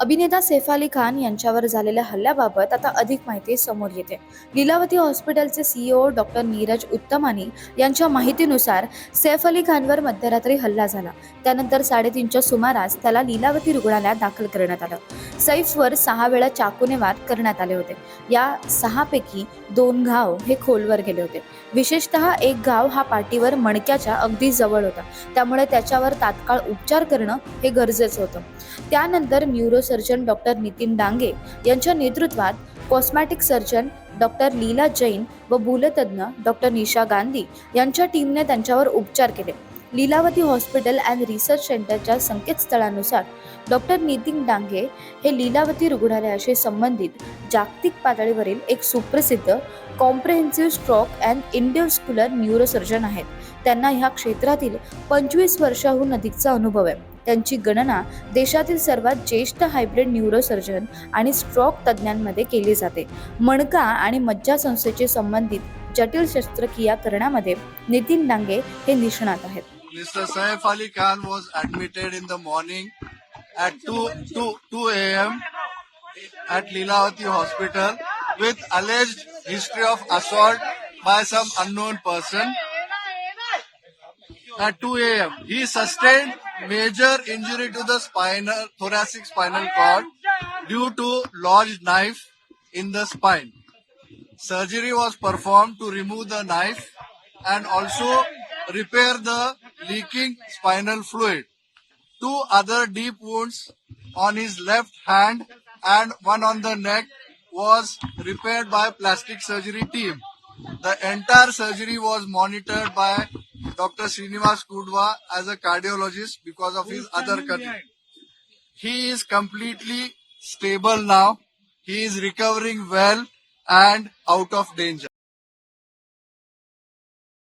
अभिनेता सैफ अली खान यांच्यावर झालेल्या हल्ल्याबाबत आता अधिक माहिती समोर येते. लीलावती हॉस्पिटलचे सीईओ डॉक्टर नीरज उत्तमानी यांच्या माहितीनुसार सैफ अली खानवर मध्यरात्री हल्ला झाला. त्यानंतर साडेतीनच्या सुमारास त्याला लीलावती रुग्णालयात दाखल करण्यात आलं. सैफवर सहा वेळा चाकूने वार करण्यात आले होते. या सहापैकी दोन घाव हे खोलवर गेले होते. विशेषतः एक घाव हा पाठीवर मणक्याच्या अगदी जवळ होता. त्यामुळे त्याच्यावर तात्काळ उपचार करणं हे गरजेचं होतं. त्यानंतर सर्जन डॉक्टर नितीन डांगे यांच्या नेतृत्वात cosmetic surgeon doctor Leela Jain व भूलतज्ञ डॉक्टर निशा गांधी यांच्या टीमने त्यांच्यावर उपचार केले. लीलावती हॉस्पिटल अँड रिसर्च सेंटरच्या संकेतस्थळानुसार डॉक्टर नितीन डांगे हे लीलावती रुग्णालयाशी संबंधित जागतिक पातळीवरील एक सुप्रसिद्ध comprehensive stroke and endovascular neurosurgeon आहेत. त्यांना ह्या क्षेत्रातील पंचवीस वर्षाहून अधिकचा अनुभव आहे. त्यांची गणना देशातील सर्वात ज्येष्ठ हायब्रिड न्यूरोसर्जन आणि स्ट्रोक तज्ज्ञांमध्ये केली जाते मणका आणि मज्जासंस्थेशी संबंधित जटिल शस्त्रक्रिया करण्यामध्ये नितीन डांगे हे निष्णात आहेत Mr. Saif Ali Khan was admitted in the morning at 2, 2, 2 a.m. at Leelavati Hospital with alleged history of assault by some unknown person. At 2 a.m. He sustained major injury to the spinal, thoracic spinal cord due to lodged knife in the spine. Surgery was performed to remove the knife and also repair the leaking spinal fluid. Two other deep wounds on his left hand and one on the neck was repaired by plastic surgery team. The entire surgery was monitored by Dr. Srinivas Kudwa as a cardiologist because of his other condition. He is completely stable now. He is recovering well and out of danger.